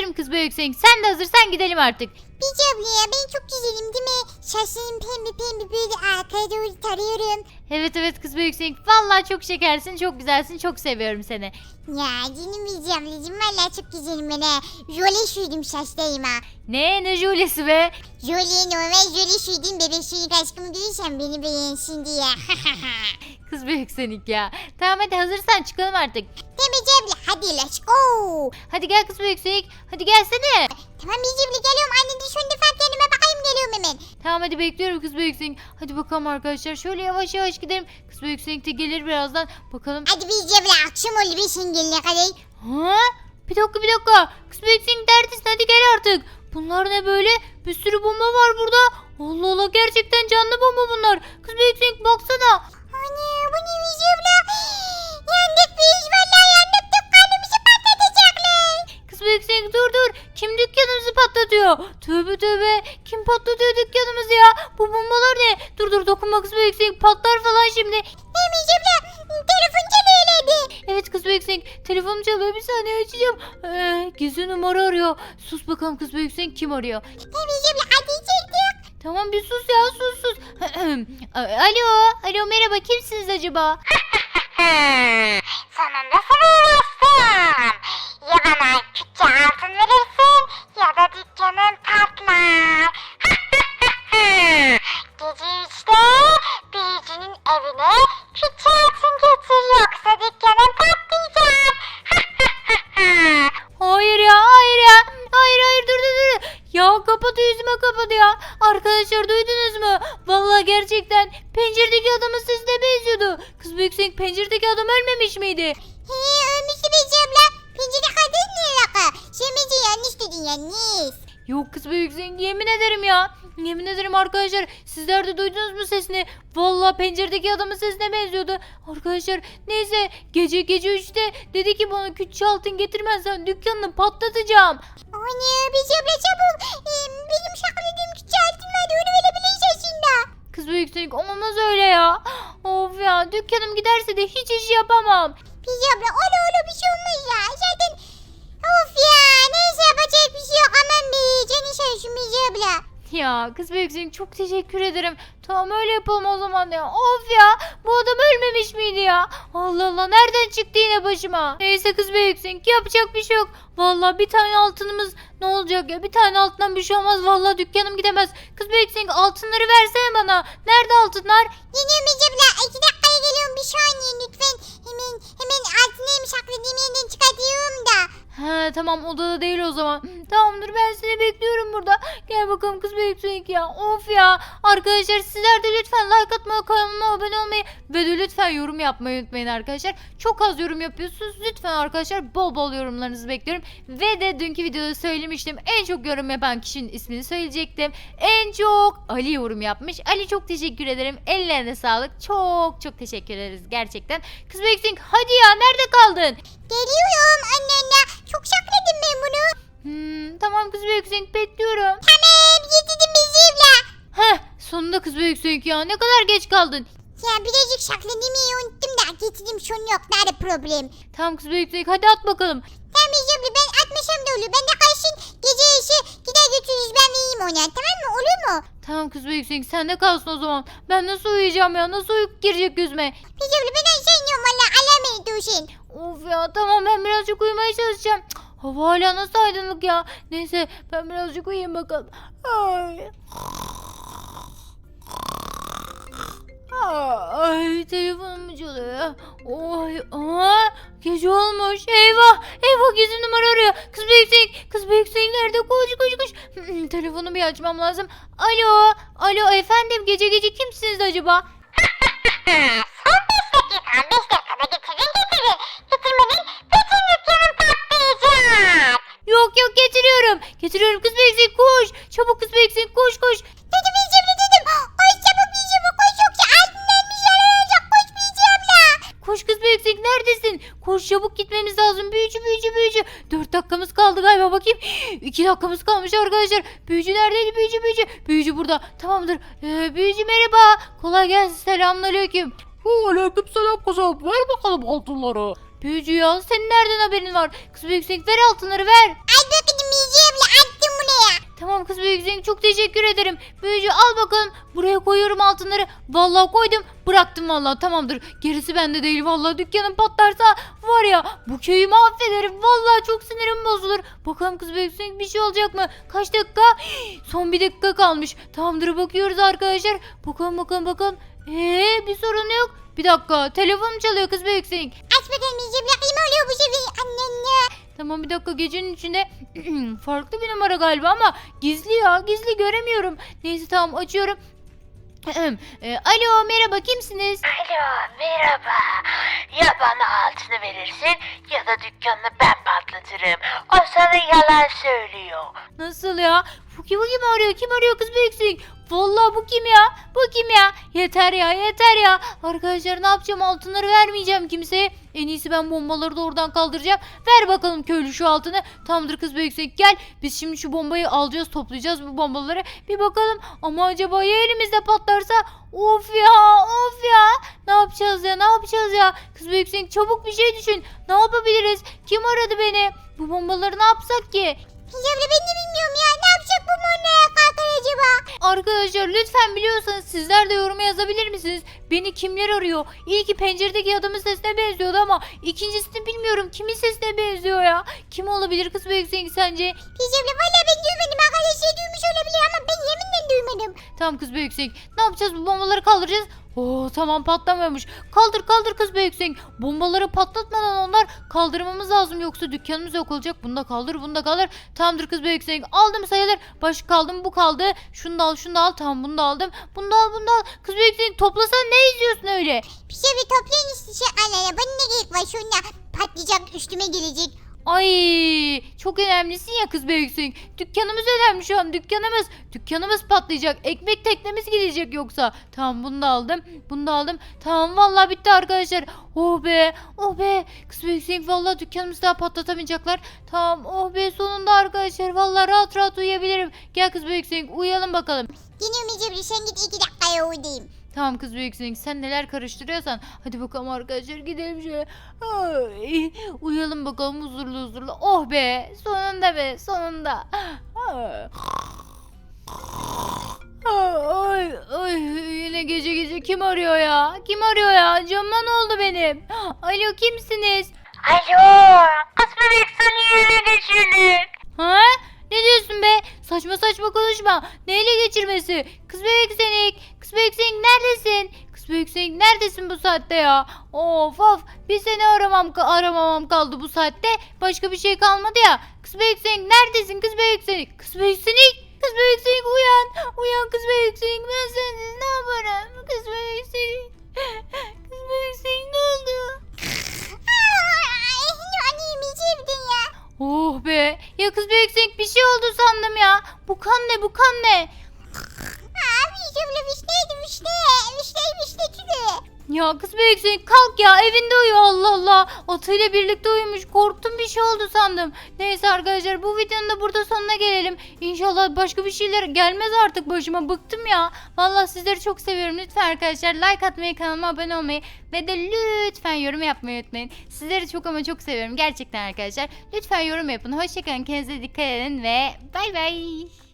hazırım kız büyük sen. Sen de hazırsan gidelim artık. Bici abla ya ben çok güzelim değil mi? Şaşırım pembe pembe böyle arkaya doğru tarıyorum. Evet evet kız büyük sen. Vallahi çok şekersin, çok güzelsin, çok seviyorum seni. Ya canım Bici ablacığım valla çok güzelim ben ha. Jöle sürdüm şaştayım ha. Ne ne jölesi be? Jöle normal jöle sürdüm bebek suyun aşkımı görürsen beni beğensin diye. Kız büyük senik ya. Tamam hadi hazırsan çıkalım artık. Değil mi? Hadi let's go. Hadi gel kız büyük senik. Hadi gelsene. Tamam Bici abla geliyorum. Anne defa kendime bakayım geliyorum hemen. Tamam hadi bekliyorum kız büyük senik. Hadi bakalım arkadaşlar. Şöyle yavaş yavaş gidelim. Kız büyük senik de gelir birazdan. Bakalım. Hadi Bici abla akşam oldu bir sen gelene kadar. Ha? Bir dakika bir dakika. Kız büyük senik neredesin? Hadi gel artık. Bunlar ne böyle? Bir sürü bomba var burada. Allah Allah gerçekten canlı bomba bunlar. Kız büyük senik baksana. Anne bu ne abla? Yandık biz valla patlatacaklar. Kız büyük senik dur dur. Kim dükkanımızı patlatıyor? Tövbe tövbe. Kim patlatıyor dükkanımızı ya? Bu bombalar ne? Dur dur dokunma kız büyük senik patlar falan şimdi. Bici abla telefon çalıyorlardı. Evet kız büyük senik telefonum çalıyor bir saniye açacağım. Ee, gizli numara arıyor. Sus bakalım kız büyük senik kim arıyor? Bici abla hadi çektik. Tamam bir sus ya sus sus. alo alo merhaba kimsiniz acaba? Sonunda sana ölmemiş miydi? He ölmüştü Bici abla. Pencere kadın ne alaka? Bence yanlış dedin yanlış. Yok kız büyük zengin yemin ederim ya. Yemin ederim arkadaşlar sizler de duydunuz mu sesini? Vallahi penceredeki adamın sesine benziyordu. Arkadaşlar neyse gece gece 3'te dedi ki bana küçük altın getirmezsen dükkanını patlatacağım. Anne Bici abla çabuk. Ee, benim şakladığım küçük altın vardı onu verebiliriz aslında. Kız büyük zengin olmaz öyle ya. Of ya dükkanım giderse de hiç iş yapamam. Bici abla ola ola bir şey olmaz ya. Zaten of ya neyse yapacak bir şey yok aman be. Canı şaşın Bici abla. Ya kız büyük zengin çok teşekkür ederim. Tamam öyle yapalım o zaman ya. Of ya bu adam ölmemiş miydi ya? Allah Allah nereden çıktı yine başıma? Neyse kız büyük zengin yapacak bir şey yok. Vallahi bir tane altınımız ne olacak ya? Bir tane altından bir şey olmaz. Vallahi dükkanım gidemez. Kız zengin altınları versene bana. Nerede altınlar? Bici abla. İki dakikaya geliyorum bir saniye lütfen. Hemen hemen altınlarımı sakladığım yerden çıkartıyorum da. He tamam odada değil o zaman. Tamamdır ben seni bekliyorum burada. Gel bakalım kız zengin ya. Of ya. Arkadaşlar sizler de lütfen like atmayı, kanalıma abone olmayı ve de lütfen yorum yapmayı unutmayın arkadaşlar. Çok az yorum yapıyorsunuz. Lütfen arkadaşlar bol bol yorumlarınızı bekliyorum. Ve de dünkü videoda söylemiştim. En çok yorum yapan kişinin ismini söyleyecektim. En çok Ali yorum yapmış. Ali çok teşekkür ederim. Ellerine sağlık. Çok çok teşekkür ederiz gerçekten. Kız zengin hadi ya nerede kaldın? Geliyorum anne anne. Çok sakladım ben bunu. Hmm, tamam kız zengin bekliyorum. Tamam getirdim Bici abla. Heh sonunda kız zengin ya ne kadar geç kaldın. Ya birazcık yeri unuttum da getirdim sorun yok. Nerede problem? Tamam kız zengin hadi at bakalım. Tamam abla ben atmasam da olur. Ben de kalsın gece işi gider götürürüz ben vereyim ona. Tamam mı? Olur mu? Tamam kız büyük sen de kalsın o zaman. Ben nasıl uyuyacağım ya nasıl uyku girecek yüzüme. Bici abla ben aşağı iniyorum valla. Of ya tamam ben birazcık uyumaya çalışacağım. Cık, Hava hala nasıl aydınlık ya. Neyse ben birazcık uyuyayım bakalım. Ay. Ay telefonum çalıyor? Oy, aa, gece olmuş. Eyvah, eyvah gizli numara arıyor. Kız büyük zengin, kız büyük zengin nerede? Koş, koş, koş. Hmm, Telefonu bir açmam lazım. Alo, alo efendim gece gece kimsiniz acaba? çabuk gitmemiz lazım. Büyücü büyücü büyücü. Dört dakikamız kaldı galiba bakayım. İki dakikamız kalmış arkadaşlar. Büyücü neredeydi büyücü büyücü? Büyücü burada. Tamamdır. Ee, büyücü merhaba. Kolay gelsin selamünaleyküm. Aleyküm selam kızım. Ver bakalım altınları. Büyücü ya senin nereden haberin var? Kız büyük ver altınları ver. Tamam kız büyük çok teşekkür ederim. Büyücü al bakalım. Buraya koyuyorum altınları. Vallahi koydum. Bıraktım vallahi tamamdır. Gerisi bende değil vallahi dükkanım patlarsa var ya bu köyü mahvederim. Vallahi çok sinirim bozulur. Bakalım kız büyük bir şey olacak mı? Kaç dakika? Son bir dakika kalmış. Tamamdır bakıyoruz arkadaşlar. Bakalım bakalım bakalım. Eee bir sorun yok. Bir dakika telefonum çalıyor kız büyük Aç bakalım iyice bırakayım oluyor bu sefer. Anne Tamam bir dakika gecenin içinde farklı bir numara galiba ama gizli ya gizli göremiyorum. Neyse tamam açıyorum. E, Alo merhaba kimsiniz? Alo merhaba. Ya bana altını verirsin ya da dükkanını ben patlatırım. O sana yalan söylüyor. Nasıl ya? Bu kim, bu kim arıyor? Kim arıyor kız büyüksün? Vallahi bu kim ya? Bu kim ya? Yeter ya yeter ya. Arkadaşlar ne yapacağım? Altınları vermeyeceğim kimseye. En iyisi ben bombaları da oradan kaldıracağım. Ver bakalım köylü şu altını. Tamamdır kız büyüksün gel. Biz şimdi şu bombayı alacağız toplayacağız bu bombaları. Bir bakalım. Ama acaba ya elimizde patlarsa? Of ya of ya. Ne yapacağız ya ne yapacağız ya? Kız büyüksün çabuk bir şey düşün. Ne yapabiliriz? Kim aradı beni? Bu bombaları ne yapsak ki? Hicabla ben de bilmiyorum ya. Ne yapacak bu monaya kalkar acaba? Arkadaşlar lütfen biliyorsanız sizler de yoruma yazabilir misiniz? Beni kimler arıyor? İlki penceredeki adamın sesine benziyordu ama ikincisini bilmiyorum. Kimin sesine benziyor ya? Kim olabilir kız büyük sence? Hicabla valla ben duymadım. Arkadaşlar duymuş olabilir ama ben yeminle duymadım. Tamam kız büyük. Ne yapacağız? Bu bombaları kaldıracağız. Oo tamam patlamıyormuş. Kaldır kaldır kız büyük zengin. Bombaları patlatmadan onlar kaldırmamız lazım yoksa dükkanımız yok olacak. Bunu da kaldır bunu da kaldır. Tamamdır kız büyük zengin. Aldım sayılır. Başka kaldım bu kaldı. Şunu da al şunu da al. Tamam bunu da aldım. Bunu da al bunu da al. Kız büyük zengin toplasan ne izliyorsun öyle? Bir şey bir toplayın işte şey. Anne bana ne gerek var şuna. Patlayacak üstüme gelecek. Ay çok önemlisin ya kız büyüksün. Dükkanımız önemli şu an dükkanımız. Dükkanımız patlayacak. Ekmek teknemiz gidecek yoksa. Tamam bunu da aldım. Bunu da aldım. Tamam vallahi bitti arkadaşlar. Oh be oh be. Kız büyüksün vallahi dükkanımızı daha patlatamayacaklar. Tamam oh be sonunda arkadaşlar. Vallahi rahat rahat uyuyabilirim. Gel kız büyüksün uyuyalım bakalım. Geliyorum Hicabla sen git iki dakikaya uydayım. Tamam kız büyüksün sen neler karıştırıyorsan. Hadi bakalım arkadaşlar gidelim şöyle. Ay, uyuyalım bakalım huzurlu huzurlu. Oh be sonunda be sonunda. Ay. Ay, yine gece gece kim arıyor ya? Kim arıyor ya? Camıma ne oldu benim? Alo kimsiniz? Alo kız bebek seni ele geçirdik. Saatte ya? Of of. Bir seni aramam aramamam kaldı bu saatte. Başka bir şey kalmadı ya. Kız bebek senik neredesin? Kız bebek senik. Kız bebek senik. Kız bebek senik uyan. Uyan kız bebek senik. Ben sensiz ne yaparım? Kız bebek senik. Kız bebek senik ne oldu? Ay, annem Hicabla ya. Oh be. Ya kız bebek senik bir şey oldu sandım ya. Bu kan ne? Bu kan ne? Abi Hicabla vişneydi vişne. Vişneymiş vişne türü. Ya kız büyük senin kalk ya evinde uyu Allah Allah. Atıyla birlikte uyumuş korktum bir şey oldu sandım. Neyse arkadaşlar bu videonun da burada sonuna gelelim. İnşallah başka bir şeyler gelmez artık başıma bıktım ya. Vallahi sizleri çok seviyorum. Lütfen arkadaşlar like atmayı kanalıma abone olmayı ve de lütfen yorum yapmayı unutmayın. Sizleri çok ama çok seviyorum gerçekten arkadaşlar. Lütfen yorum yapın. Hoşçakalın kendinize dikkat edin ve bay bay.